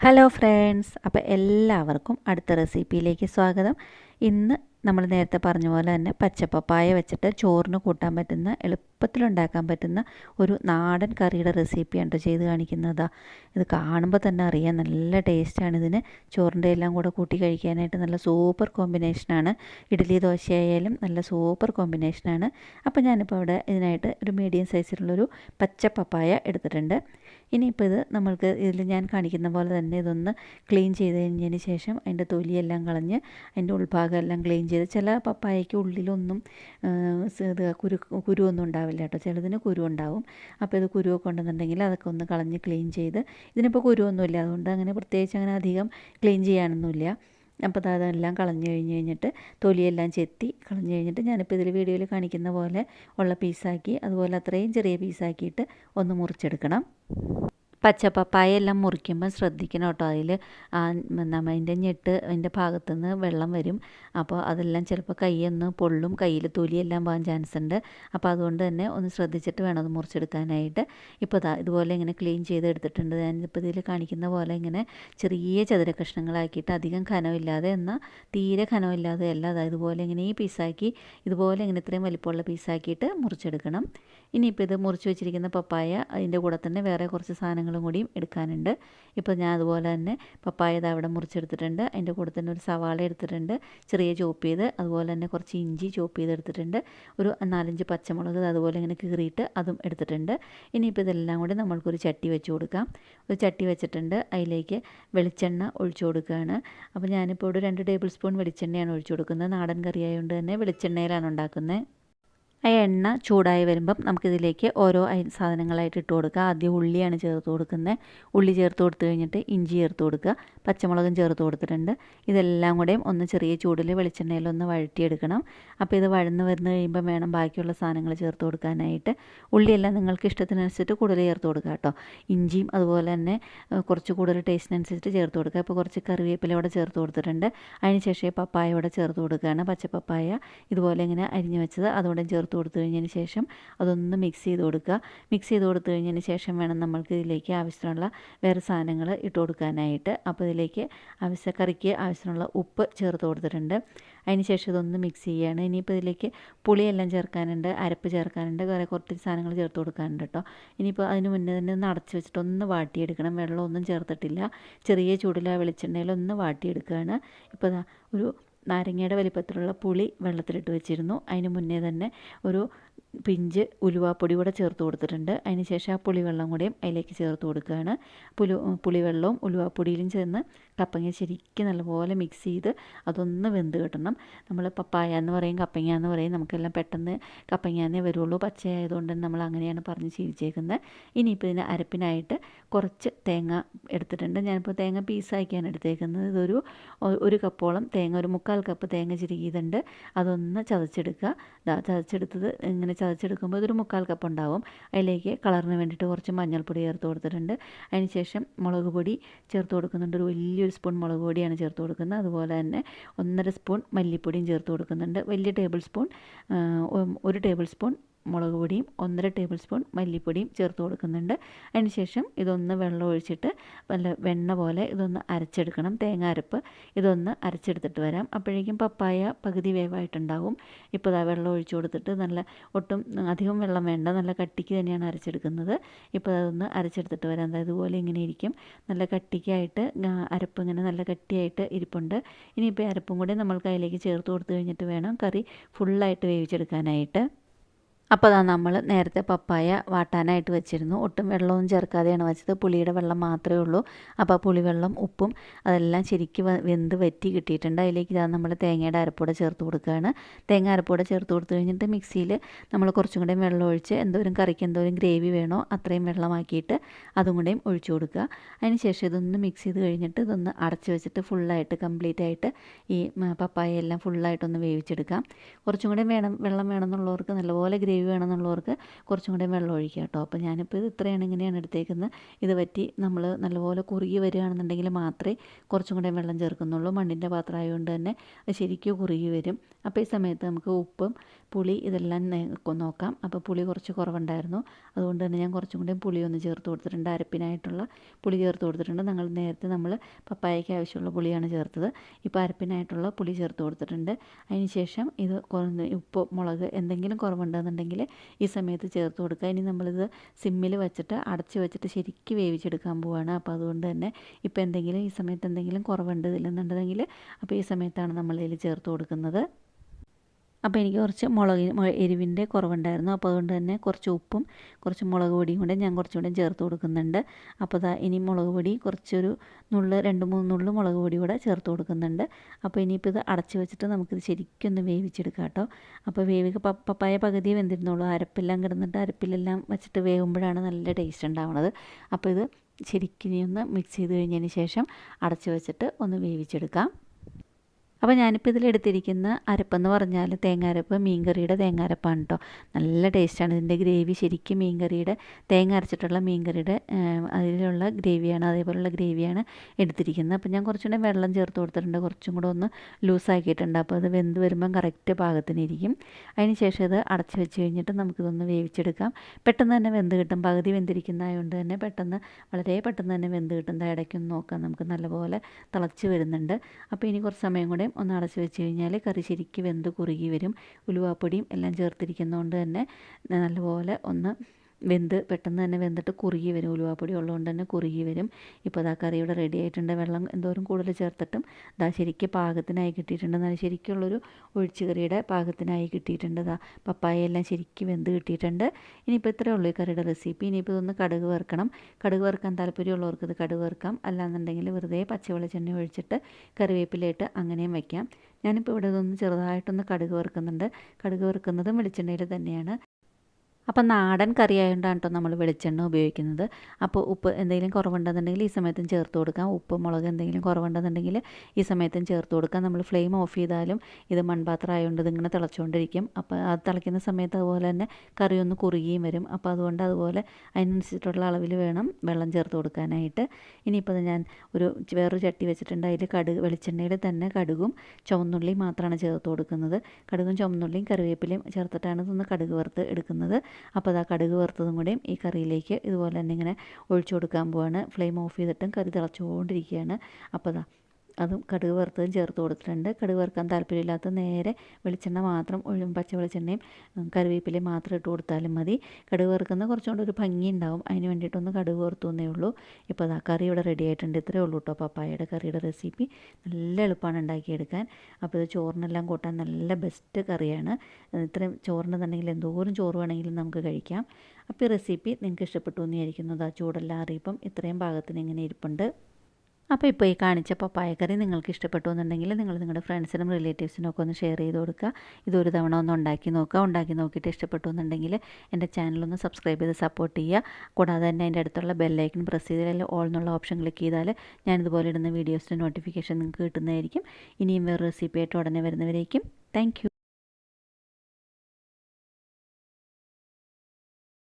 Hello friends അപ്പോൾ എല്ലാവർക്കും അടുത്ത റെസിപ്പിയിലേക്ക് സ്വാഗതം. ഇന്ന് നമ്മൾ നേരത്തെ പറഞ്ഞ പോലെ തന്നെ പച്ചപ്പപ്പായ വെച്ചിട്ട് ചോറിന് കൂട്ടാൻ പറ്റുന്ന എളുപ്പത്തിലുണ്ടാക്കാൻ പറ്റുന്ന ഒരു നാടൻ കറിയുടെ റെസിപ്പിയാണ് ചെയ്ത് കാണിക്കുന്നത്. ഇത് കാണുമ്പോൾ തന്നെ അറിയാം നല്ല ടേസ്റ്റാണ് ഇതിന്. ചോറിന്റെ എല്ലാം കൂടെ കൂട്ടി കഴിക്കാനായിട്ട് നല്ല സൂപ്പർ കോമ്പിനേഷനാണ് ഇഡ്ഡലി ദോശയായാലും നല്ല സൂപ്പർ കോമ്പിനേഷനാണ് അപ്പോൾ ഞാനിപ്പോൾ അവിടെ ഇതിനായിട്ട് ഒരു മീഡിയം സൈസിലുള്ളൊരു പച്ചപ്പപ്പായ എടുത്തിട്ടുണ്ട്. ഇനിയിപ്പോൾ ഇത് നമ്മൾക്ക് ഇതിൽ ഞാൻ കാണിക്കുന്ന പോലെ തന്നെ ഇതൊന്ന് ക്ലീൻ ചെയ്ത് കഴിഞ്ഞതിന് ശേഷം അതിന്റെ തൊലിയെല്ലാം കളഞ്ഞ് അതിന്റെ ഉൾഭാഗം എല്ലാം ക്ലീൻ ചെയ്ത് ചില പപ്പായയ്ക്ക് ഉള്ളിലൊന്നും ഇത് കുരു കുരുവൊന്നും ഉണ്ടാവില്ല കേട്ടോ. ചിലതിന് കുരു ഉണ്ടാവും അപ്പോൾ ഇത് കുരുവൊക്കെ ഉണ്ടെന്നുണ്ടെങ്കിൽ അതൊക്കെ ഒന്ന് കളഞ്ഞ് ക്ലീൻ ചെയ്ത് ഇതിനിപ്പോൾ കുരുവൊന്നുമില്ല. അതുകൊണ്ട് അങ്ങനെ പ്രത്യേകിച്ച് അങ്ങനെ അധികം ക്ലീൻ ചെയ്യാനൊന്നുമില്ല. അപ്പോൾ അതെല്ലാം കളഞ്ഞു കഴിഞ്ഞ് കഴിഞ്ഞിട്ട് തൊലിയെല്ലാം ചെത്തി കളഞ്ഞു കഴിഞ്ഞിട്ട് ഞാനിപ്പോൾ ഇതിൽ വീഡിയോയിൽ കാണിക്കുന്ന പോലെ ഉള്ള പീസാക്കി അതുപോലെ അത്രയും ചെറിയ പീസാക്കിയിട്ട് ഒന്ന് മുറിച്ചെടുക്കണം. പച്ചപ്പപ്പായ എല്ലാം മുറിക്കുമ്പോൾ ശ്രദ്ധിക്കണം കേട്ടോ. അതിൽ നമ്മൾ അതിന്റെ ഞെട്ട് അതിന്റെ ഭാഗത്തുനിന്ന് വെള്ളം വരും. അപ്പോൾ അതെല്ലാം ചിലപ്പോൾ കൈയൊന്ന് പൊള്ളും. കയ്യിൽ തൊലിയെല്ലാം പോകാൻ ചാൻസ് ഉണ്ട്. അപ്പോൾ അതുകൊണ്ട് തന്നെ ഒന്ന് ശ്രദ്ധിച്ചിട്ട് വേണം അത് മുറിച്ചെടുക്കാനായിട്ട്. ഇപ്പോൾ ഇതാ ഇതുപോലെ ഇങ്ങനെ ക്ലീൻ ചെയ്ത് എടുത്തിട്ടുണ്ട് ഞാനിപ്പോൾ ഇതിൽ കാണിക്കുന്ന പോലെ ഇങ്ങനെ ചെറിയ ചതുര കഷ്ണങ്ങളാക്കിയിട്ട് അധികം ഖനമില്ലാതെ എന്നാൽ തീരെ ഖനമില്ലാതെ അല്ല. അതായത് ഇതുപോലെ ഇങ്ങനെ ഈ പീസാക്കി ഇതുപോലെ ഇങ്ങനെ ഇത്രയും വലിപ്പമുള്ള പീസാക്കിയിട്ട് മുറിച്ചെടുക്കണം. ഇനിയിപ്പോൾ ഇത് മുറിച്ച് വെച്ചിരിക്കുന്ന പപ്പായ അതിന്റെ കൂടെ തന്നെ വേറെ കുറച്ച് സാധനങ്ങളും കൂടിയും എടുക്കാനുണ്ട്. ഇപ്പോൾ ഞാൻ അതുപോലെ തന്നെ പപ്പായ അവിടെ മുറിച്ചെടുത്തിട്ടുണ്ട്. അതിന്റെ കൂടെ തന്നെ ഒരു സവാള എടുത്തിട്ടുണ്ട്. ചെറിയ ചോപ്പ് ചെയ്ത് അതുപോലെ തന്നെ കുറച്ച് ഇഞ്ചി ചോപ്പ് ചെയ്ത് എടുത്തിട്ടുണ്ട് ഒരു നാലഞ്ച് പച്ചമുളക് അതുപോലെ ഇങ്ങനെ കീറിയിട്ട് അതും എടുത്തിട്ടുണ്ട്. ഇനിയിപ്പോൾ ഇതെല്ലാം കൂടി നമ്മൾക്കൊരു ചട്ടി വെച്ച് കൊടുക്കാം. ഒരു ചട്ടി വെച്ചിട്ടുണ്ട്. അതിലേക്ക് വെളിച്ചെണ്ണ ഒഴിച്ചു കൊടുക്കുകയാണ്. അപ്പോൾ ഞാനിപ്പോൾ ഒരു രണ്ട് ടേബിൾ സ്പൂൺ വെളിച്ചെണ്ണയാണ് ഒഴിച്ചു കൊടുക്കുന്നത്. നാടൻ കറി ആയതുകൊണ്ട് തന്നെ വെളിച്ചെണ്ണയിലാണ് ഉണ്ടാക്കുന്നത്. ആ എണ്ണ ചൂടായി വരുമ്പം നമുക്കിതിലേക്ക് ഓരോ സാധനങ്ങളായിട്ട് ഇട്ട് കൊടുക്കുക. ആദ്യം ഉള്ളിയാണ് ചേർത്ത് കൊടുക്കുന്നത്. ഉള്ളി ചേർത്ത് കൊടുത്തു കഴിഞ്ഞിട്ട് ഇഞ്ചി ചേർത്ത് കൊടുക്കുക. പച്ചമുളകും ചേർത്ത് കൊടുത്തിട്ടുണ്ട്. ഇതെല്ലാം കൂടെയും ഒന്ന് ചെറിയ ചൂടിൽ വെളിച്ചെണ്ണയിൽ ഒന്ന് വഴറ്റിയെടുക്കണം. അപ്പോൾ ഇത് വഴന്ന് വരുന്ന കഴിയുമ്പോൾ വേണം ബാക്കിയുള്ള സാധനങ്ങൾ ചേർത്ത് കൊടുക്കാനായിട്ട്. ഉള്ളിയെല്ലാം നിങ്ങൾക്ക് ഇഷ്ടത്തിനനുസരിച്ച് കൂടുതൽ ചേർത്ത് കൊടുക്കുക കേട്ടോ. ഇഞ്ചിയും അതുപോലെ തന്നെ കുറച്ച് കൂടുതൽ ടേസ്റ്റിനനുസരിച്ച് ചേർത്ത് കൊടുക്കുക. അപ്പോൾ കുറച്ച് കറിവേപ്പില ഇവിടെ ചേർത്ത് കൊടുത്തിട്ടുണ്ട്. അതിന് ശേഷം പപ്പായ ഇവിടെ ചേർത്ത് കൊടുക്കുകയാണ്. പച്ചപ്പപ്പായ ഇതുപോലെ ഇങ്ങനെ അരിഞ്ഞു വെച്ചത് അതുകൊണ്ട് ചേർത്ത് കൊടുത്തു കഴിഞ്ഞതിന് ശേഷം അതൊന്ന് മിക്സ് ചെയ്ത് കൊടുക്കുക. മിക്സ് ചെയ്ത് കൊടുത്തു കഴിഞ്ഞതിന് ശേഷം വേണം നമ്മൾക്ക് ഇതിലേക്ക് ആവശ്യത്തിനുള്ള വേറെ സാധനങ്ങൾ ഇട്ട് കൊടുക്കാനായിട്ട്. അപ്പോൾ ഇതിലേക്ക് ആവശ്യ ആവശ്യമുള്ള ഉപ്പ് ചേർത്ത് കൊടുത്തിട്ടുണ്ട്. അതിന് ശേഷം ഇതൊന്ന് മിക്സ് ചെയ്യുകയാണ്. ഇനിയിപ്പോൾ ഇതിലേക്ക് പുളിയെല്ലാം ചേർക്കാനുണ്ട് അരപ്പ് ചേർക്കാനുണ്ട് വേറെ കുറച്ച് സാധനങ്ങൾ ചേർത്ത് കൊടുക്കാനുണ്ട് കേട്ടോ. ഇനിയിപ്പോൾ അതിന് മുന്നേ തന്നെ ഒന്ന് അടച്ച് വെച്ചിട്ട് ഒന്ന് വാട്ടിയെടുക്കണം. വെള്ളമൊന്നും ചേർത്തിട്ടില്ല. ചെറിയ ചൂടിൽ ആ വെളിച്ചെണ്ണയിൽ ഒന്ന് വാട്ടിയെടുക്കുകയാണ്. ഇപ്പോൾ ഒരു നാരങ്ങയുടെ വലിപ്പത്തിലുള്ള പുളി വെള്ളത്തിലിട്ട് വെച്ചിരുന്നു. അതിന് മുന്നേ തന്നെ ഒരു പിഞ്ച് ഉലുവാപ്പൊടി കൂടെ ചേർത്ത് കൊടുത്തിട്ടുണ്ട്. അതിന് ശേഷം ആ പുളിവെള്ളം കൂടെയും അതിലേക്ക് ചേർത്ത് കൊടുക്കുകയാണ്. പുലു പുളിവെള്ളവും ഉലുവാപ്പൊടിയിലും ചേർന്ന് കപ്പങ്ങ ശരിക്കും നല്ലപോലെ മിക്സ് ചെയ്ത് അതൊന്ന് വെന്ത് കിട്ടണം. നമ്മൾ പപ്പായ എന്ന് പറയും കപ്പങ്ങ എന്ന് പറയും നമുക്കെല്ലാം പെട്ടെന്ന് കപ്പങ്ങാന്നേ വരുള്ളൂ. പച്ചയായതുകൊണ്ട് നമ്മൾ അങ്ങനെയാണ് പറഞ്ഞ് ശീലിച്ചേക്കുന്നത് ഇനിയിപ്പോൾ ഇതിന് അരപ്പിനായിട്ട് കുറച്ച് തേങ്ങ എടുത്തിട്ടുണ്ട്. ഞാനിപ്പോൾ തേങ്ങ പീസാക്കിയാണ് എടുത്തേക്കുന്നത്. ഇതൊരു ഒരു കപ്പോളം തേങ്ങ ഒരു മുക്കാൽ കപ്പ് തേങ്ങ ചിരുകിയതുണ്ട് അതൊന്ന് ചതച്ചെടുക്കുക. ചതച്ചെടുത്തത് ഇങ്ങനെ ചതച്ചെടുക്കുമ്പോൾ ഇതൊരു മുക്കാൽ കപ്പ് ഉണ്ടാവും. അതിലേക്ക് കളറിന് വേണ്ടിയിട്ട് കുറച്ച് മഞ്ഞൾപ്പൊടി ചേർത്ത് കൊടുത്തിട്ടുണ്ട്. അതിന് ശേഷം മുളക് പൊടി ചേർത്ത് കൊടുക്കുന്നുണ്ട്. ഒരു വലിയൊരു സ്പൂൺ മുളക് പൊടിയാണ് ചേർത്ത് കൊടുക്കുന്നത്. അതുപോലെ തന്നെ ഒന്നര സ്പൂൺ മല്ലിപ്പൊടിയും ചേർത്ത് കൊടുക്കുന്നുണ്ട്. വലിയ ടേബിൾ സ്പൂൺ ഒരു ടേബിൾ സ്പൂൺ മുളക് പൊടിയും ഒന്നര ടേബിൾ സ്പൂൺ മല്ലിപ്പൊടിയും ചേർത്ത് കൊടുക്കുന്നുണ്ട്. അതിന് ശേഷം ഇതൊന്ന് വെള്ളം ഒഴിച്ചിട്ട് നല്ല വെണ്ണ പോലെ ഇതൊന്ന് അരച്ചെടുക്കണം. തേങ്ങ അരപ്പ് ഇതൊന്ന് അരച്ചെടുത്തിട്ട് വരാം. അപ്പോഴേക്കും പപ്പായ പകുതി വേവായിട്ടുണ്ടാവും. ഇപ്പോൾ ഇതാ വെള്ളം ഒഴിച്ചു കൊടുത്തിട്ട് നല്ല ഒട്ടും അധികം വെള്ളം വേണ്ട നല്ല കട്ടിക്ക് തന്നെയാണ് അരച്ചെടുക്കുന്നത്. ഇപ്പോൾ അതൊന്ന് അരച്ചെടുത്തിട്ട് വരാം. അതായത് ഇതുപോലെ ഇങ്ങനെ ഇരിക്കും. നല്ല കട്ടിക്കായിട്ട് അരപ്പ് ഇങ്ങനെ നല്ല കട്ടിയായിട്ട് ഇരിപ്പുണ്ട്. ഇനിയിപ്പോൾ അരപ്പും കൂടി നമ്മൾക്ക് അതിലേക്ക് ചേർത്ത് കൊടുത്തു കഴിഞ്ഞിട്ട് വേണം കറി ഫുള്ളായിട്ട് വേവിച്ചെടുക്കാനായിട്ട്. അപ്പോൾ അതാ നമ്മൾ നേരത്തെ പപ്പായ വാട്ടാനായിട്ട് വെച്ചിരുന്നു. ഒട്ടും വെള്ളമൊന്നും ചേർക്കാതെയാണ് വെച്ചത്. പുളിയുടെ വെള്ളം മാത്രമേ ഉള്ളൂ. അപ്പോൾ പുളിവെള്ളം ഉപ്പും അതെല്ലാം ശരിക്കും വെന്ത് വറ്റി കിട്ടിയിട്ടുണ്ട്. അതിലേക്ക് ഇതാ നമ്മൾ തേങ്ങയുടെ അരപ്പൂടെ ചേർത്ത് കൊടുക്കുകയാണ്. തേങ്ങ അരപ്പൂടെ ചേർത്ത് കൊടുത്തു കഴിഞ്ഞിട്ട് മിക്സിയിൽ നമ്മൾ കുറച്ചും കൂടെയും വെള്ളം ഒഴിച്ച് എന്തോരം കറിക്ക് എന്തോരം ഗ്രേവി വേണോ അത്രയും വെള്ളമാക്കിയിട്ട് അതും കൂടെയും ഒഴിച്ചു കൊടുക്കുക. അതിന് ശേഷം ഇതൊന്ന് മിക്സ് ചെയ്ത് കഴിഞ്ഞിട്ട് ഇതൊന്ന് അടച്ച് വെച്ചിട്ട് ഫുള്ളായിട്ട് കംപ്ലീറ്റ് ആയിട്ട് ഈ പപ്പായ എല്ലാം ഫുള്ളായിട്ടൊന്ന് വേവിച്ചെടുക്കാം. കുറച്ചും കൂടെ വേണം വെള്ളം വേണമെന്നുള്ളവർക്ക് നല്ലപോലെ ഗ്രേവി ഗ്രേവി വേണമെന്നുള്ളവർക്ക് കുറച്ചും കൂടെ വെള്ളം ഒഴിക്കുക കേട്ടോ. അപ്പോൾ ഞാനിപ്പോൾ ഇത് ഇത്രയാണ് ഇങ്ങനെയാണ് എടുത്തേക്കുന്നത്. ഇത് വറ്റി നമ്മൾ നല്ലപോലെ കുറുകി വരികയാണെന്നുണ്ടെങ്കിൽ മാത്രമേ കുറച്ചും കൂടെ വെള്ളം ചേർക്കുന്നുള്ളൂ. മണ്ണിന്റെ പാത്രം ആയതുകൊണ്ട് തന്നെ അത് ശരിക്കും കുറുകി വരും. അപ്പോൾ ഈ സമയത്ത് നമുക്ക് ഉപ്പും പുളി ഇതെല്ലാം നോക്കാം. അപ്പോൾ പുളി കുറച്ച് കുറവുണ്ടായിരുന്നു. അതുകൊണ്ട് തന്നെ ഞാൻ കുറച്ചും കൂടെ പുളി ഒന്ന് ചേർത്ത് കൊടുത്തിട്ടുണ്ട്. അരപ്പിനായിട്ടുള്ള പുളി ചേർത്ത് കൊടുത്തിട്ടുണ്ട്. ഞങ്ങൾ നേരത്തെ നമ്മൾ പപ്പായയ്ക്ക് ആവശ്യമുള്ള പുളിയാണ് ചേർത്തത്. ഇപ്പോൾ അരപ്പിനായിട്ടുള്ള പുളി ചേർത്ത് കൊടുത്തിട്ടുണ്ട്. അതിന് ശേഷം ഇത് ഉപ്പ് മുളക് എന്തെങ്കിലും കുറവുണ്ടെന്നുണ്ടെങ്കിൽ ഈ സമയത്ത് ചേർത്ത് കൊടുക്കുക. ഇനി നമ്മളിത് സിമ്മിൽ വെച്ചിട്ട് അടച്ച് വെച്ചിട്ട് ശരിക്കും വേവിച്ചെടുക്കാൻ പോവുകയാണ് അപ്പോൾ അതുകൊണ്ട് തന്നെ ഇപ്പോൾ എന്തെങ്കിലും ഈ സമയത്ത് എന്തെങ്കിലും കുറവുണ്ട് ഇതിലെന്നുണ്ടെങ്കിൽ അപ്പോൾ ഈ സമയത്താണ് നമ്മൾ ഇതിൽ ചേർത്ത് കൊടുക്കുന്നത്. അപ്പോൾ എനിക്ക് കുറച്ച് മുളക് എരിവിന്റെ കുറവുണ്ടായിരുന്നു. അപ്പോൾ അതുകൊണ്ട് തന്നെ കുറച്ച് ഉപ്പും കുറച്ച് മുളക് പൊടിയും കൂടെ ഞാൻ കുറച്ചുകൂടെ ചേർത്ത് കൊടുക്കുന്നുണ്ട്. അപ്പോൾ ദാ ഇനി മുളക് പൊടി കുറച്ചൊരു നുള്ള് രണ്ട് മൂന്ന് നുള്ള് മുളക് പൊടി കൂടെ ചേർത്ത് കൊടുക്കുന്നുണ്ട്. അപ്പോൾ ഇനിയിപ്പോൾ ഇത് അടച്ച് വെച്ചിട്ട് നമുക്കിത് ശരിക്കൊന്ന് വേവിച്ചെടുക്കാം കേട്ടോ. അപ്പോൾ വേവിക്ക് പപ്പായ പകുതി വെന്തിരുന്നുള്ളൂ. അരപ്പെല്ലാം കിടന്നിട്ട് അരപ്പിലെല്ലാം വെച്ചിട്ട് വേവുമ്പോഴാണ് നല്ല ടേസ്റ്റ് ഉണ്ടാവുന്നത് അപ്പോൾ ഇത് ശരിക്കും ഒന്ന് മിക്സ് ചെയ്ത് കഴിഞ്ഞതിന് ശേഷം അടച്ച് വെച്ചിട്ട് ഒന്ന് വേവിച്ചെടുക്കാം. അപ്പോൾ ഞാനിപ്പോൾ ഇതിലെടുത്തിരിക്കുന്ന അരപ്പെന്ന് പറഞ്ഞാൽ തേങ്ങാരപ്പ് മീൻകറിയുടെ തേങ്ങാരപ്പാണ് കേട്ടോ നല്ല ടേസ്റ്റാണ്. ഇതിന്റെ ഗ്രേവി ശരിക്കും മീൻകറിയുടെ തേങ്ങ അരച്ചിട്ടുള്ള മീൻകറിയുടെ അതിലുള്ള ഗ്രേവിയാണ് അതേപോലെയുള്ള ഗ്രേവിയാണ് എടുത്തിരിക്കുന്നത്. അപ്പോൾ ഞാൻ കുറച്ചുകൂടെ വെള്ളം ചേർത്ത് കൊടുത്തിട്ടുണ്ട്. കുറച്ചും കൂടെ ഒന്ന് ലൂസാക്കിയിട്ടുണ്ട്. അപ്പോൾ അത് വെന്ത് വരുമ്പം കറക്റ്റ് പാകത്തിനിരിക്കും അതിന് ശേഷം ഇത് അടച്ച് വെച്ച് കഴിഞ്ഞിട്ട് നമുക്കിതൊന്ന് വേവിച്ചെടുക്കാം. പെട്ടെന്ന് തന്നെ വെന്ത് കിട്ടും. പകുതി വെന്തിരിക്കുന്നതായതുകൊണ്ട് തന്നെ പെട്ടെന്ന് വളരെ പെട്ടെന്ന് തന്നെ വെന്ത് കിട്ടും. ഇടയ്ക്കൊന്ന് നോക്കാം. നമുക്ക് നല്ലപോലെ തിളച്ച് വരുന്നുണ്ട്. അപ്പോൾ ഇനി കുറച്ച് സമയം കൂടെ ഒന്ന് അടച്ച് വെച്ച് കഴിഞ്ഞാൽ കറി ശരിക്ക് വെന്ത് കുറുകി വരും. ഉലുവാപ്പൊടിയും എല്ലാം ചേർത്തിരിക്കുന്നതുകൊണ്ട് തന്നെ നല്ലപോലെ ഒന്ന് വെന്ത് പെട്ടെന്ന് തന്നെ വെന്തിട്ട് കുറുകി വരും. ഉലുവാപ്പൊടി ഉള്ളതുകൊണ്ട് തന്നെ കുറുകി വരും. ഇപ്പോൾ അതാ കറി ഇവിടെ റെഡി ആയിട്ടുണ്ട്. വെള്ളം എന്തോരം കൂടുതൽ ചേർത്തിട്ടും ഇതാ ശരിക്കും പാകത്തിനായി കിട്ടിയിട്ടുണ്ട്. നല്ല ശരിക്കുള്ളൊരു ഒഴിച്ചുകറിയുടെ പാകത്തിനായി കിട്ടിയിട്ടുണ്ട് ഇതാ പപ്പായ എല്ലാം ശരിക്കും വെന്ത് കിട്ടിയിട്ടുണ്ട്. ഇനിയിപ്പോൾ ഇത്രയേ ഉള്ളൂ ഈ കറിയുടെ റെസിപ്പി ഇനിയിപ്പോൾ ഇതൊന്ന് കടുക് വറുക്കണം. കടുക് വറുക്കാൻ താല്പര്യമുള്ളവർക്ക് ഇത് കടുക് വറുക്കാം. അല്ലാന്നുണ്ടെങ്കിൽ വെറുതെ പച്ചവെളിച്ചെണ്ണ ഒഴിച്ചിട്ട് കറിവേപ്പിലയിട്ട് അങ്ങനെയും വയ്ക്കാം ഞാനിപ്പോൾ ഇവിടെ ഇതൊന്ന് ചെറുതായിട്ടൊന്ന് കടുക് വറുക്കുന്നുണ്ട്. കടുക് വറുക്കുന്നതും വെളിച്ചെണ്ണയിൽ തന്നെയാണ്. അപ്പം നാടൻ കറി ആയതുകൊണ്ടാണ് കേട്ടോ നമ്മൾ വെളിച്ചെണ്ണ ഉപയോഗിക്കുന്നത്. അപ്പോൾ ഉപ്പ് എന്തെങ്കിലും കുറവുണ്ടെന്നുണ്ടെങ്കിൽ ഈ സമയത്തും ചേർത്ത് കൊടുക്കാം. ഉപ്പ് മുളക് എന്തെങ്കിലും കുറവുണ്ടെന്നുണ്ടെങ്കിൽ ഈ സമയത്തും ചേർത്ത് കൊടുക്കാം. നമ്മൾ ഫ്ലെയിം ഓഫ് ചെയ്താലും ഇത് മൺപാത്രം ആയതുകൊണ്ട് ഇതിങ്ങനെ തിളച്ചുകൊണ്ടിരിക്കും അപ്പോൾ അത് തിളയ്ക്കുന്ന സമയത്ത് അതുപോലെ തന്നെ കറി ഒന്ന് കുറുകിയും വരും. അപ്പോൾ അതുകൊണ്ട് അതുപോലെ അതിനനുസരിച്ചിട്ടുള്ള അളവിൽ വേണം വെള്ളം ചേർത്ത് കൊടുക്കാനായിട്ട്. ഇനിയിപ്പോൾ ഞാൻ ഒരു വേറൊരു ചട്ടി വെച്ചിട്ടുണ്ട്. അതിൽ കടുക് വെളിച്ചെണ്ണയിൽ തന്നെ കടുകും ചുവന്നുള്ളിയും മാത്രമാണ് ചേർത്ത് കൊടുക്കുന്നത്. കടുകും ചുവന്നുള്ളിയും കറിവേപ്പിലയും ചേർത്തിട്ടാണ് ഇതൊന്ന് കടുക് വറുത്ത് എടുക്കുന്നത്. അപ്പോൾ അതാ കടുക് വറുത്തതും കൂടെയും ഈ കറിയിലേക്ക് ഇതുപോലെ തന്നെ ഇങ്ങനെ ഒഴിച്ചു കൊടുക്കാൻ പോവാണ്. ഫ്ലെയിം ഓഫ് ചെയ്തിട്ടും കറി തിളച്ചുകൊണ്ടിരിക്കുകയാണ്. അപ്പോൾ അതാ അതും കടുക് വറുത്തതും ചേർത്ത് കൊടുത്തിട്ടുണ്ട്. കടുക് വറുക്കാൻ താല്പര്യമില്ലാത്ത നേരെ വെളിച്ചെണ്ണ മാത്രം ഒഴും പച്ച വെളിച്ചെണ്ണയും കറിവേപ്പിലയും മാത്രം ഇട്ട് കൊടുത്താലും മതി. കടുക് വറുക്കുന്ന കുറച്ചുകൂടെ ഒരു ഭംഗി ഉണ്ടാവും. അതിന് വേണ്ടിയിട്ടൊന്ന് കടുക് വറുത്തു എന്നേ ഉള്ളൂ. ഇപ്പോൾ അതാ കറി ഇവിടെ റെഡി ആയിട്ടുണ്ട്. ഇത്രയേ ഉള്ളൂ കേട്ടോ പപ്പായയുടെ കറിയുടെ റെസിപ്പി നല്ല എളുപ്പമാണ് ഉണ്ടാക്കിയെടുക്കാൻ. അപ്പോൾ ഇത് ചോറിനെല്ലാം കൂട്ടാൻ നല്ല ബെസ്റ്റ് കറിയാണ്. ഇത്രയും ചോറിനെന്നുണ്ടെങ്കിൽ എന്തോരം ചോറ് വേണമെങ്കിലും നമുക്ക് കഴിക്കാം. അപ്പോൾ ഈ റെസിപ്പി നിങ്ങൾക്ക് ഇഷ്ടപ്പെട്ടു എന്ന് വിചാരിക്കുന്നത് ആ ചൂടെല്ലാം അറിയിപ്പം ഇത്രയും പാകത്തിന് ഇങ്ങനെ ഇരിപ്പുണ്ട്. അപ്പോൾ ഇപ്പോൾ ഈ കാണിച്ച പപ്പായക്കറി നിങ്ങൾക്ക് ഇഷ്ടപ്പെട്ടു എന്നുണ്ടെങ്കിൽ നിങ്ങൾ നിങ്ങളുടെ ഫ്രണ്ട്സിനും റിലേറ്റീവ്സിനും ഒക്കെ ഒന്ന് ഷെയർ ചെയ്ത് കൊടുക്കുക. ഇതൊരു തവണ ഒന്ന് ഉണ്ടാക്കി നോക്കുക. ഉണ്ടാക്കി നോക്കിയിട്ട് ഇഷ്ടപ്പെട്ടു എന്നുണ്ടെങ്കിൽ എന്റെ ചാനലൊന്ന് സബ്സ്ക്രൈബ് ചെയ്ത് സപ്പോർട്ട് ചെയ്യുക. കൂടാതെ തന്നെ അതിന്റെ അടുത്തുള്ള ബെല്ലൈക്കൺ പ്രസ് ചെയ്താൽ ഓൾ എന്നുള്ള ഓപ്ഷൻ ക്ലിക്ക് ചെയ്താൽ ഞാൻ ഇതുപോലെ ഇടുന്ന വീഡിയോസിന്റെ നോട്ടിഫിക്കേഷൻ നിങ്ങൾക്ക് കിട്ടുന്നതായിരിക്കും. ഇനിയും വേറെ റെസിപ്പി ആയിട്ട് ഉടനെ വരുന്നവരേക്കും. താങ്ക്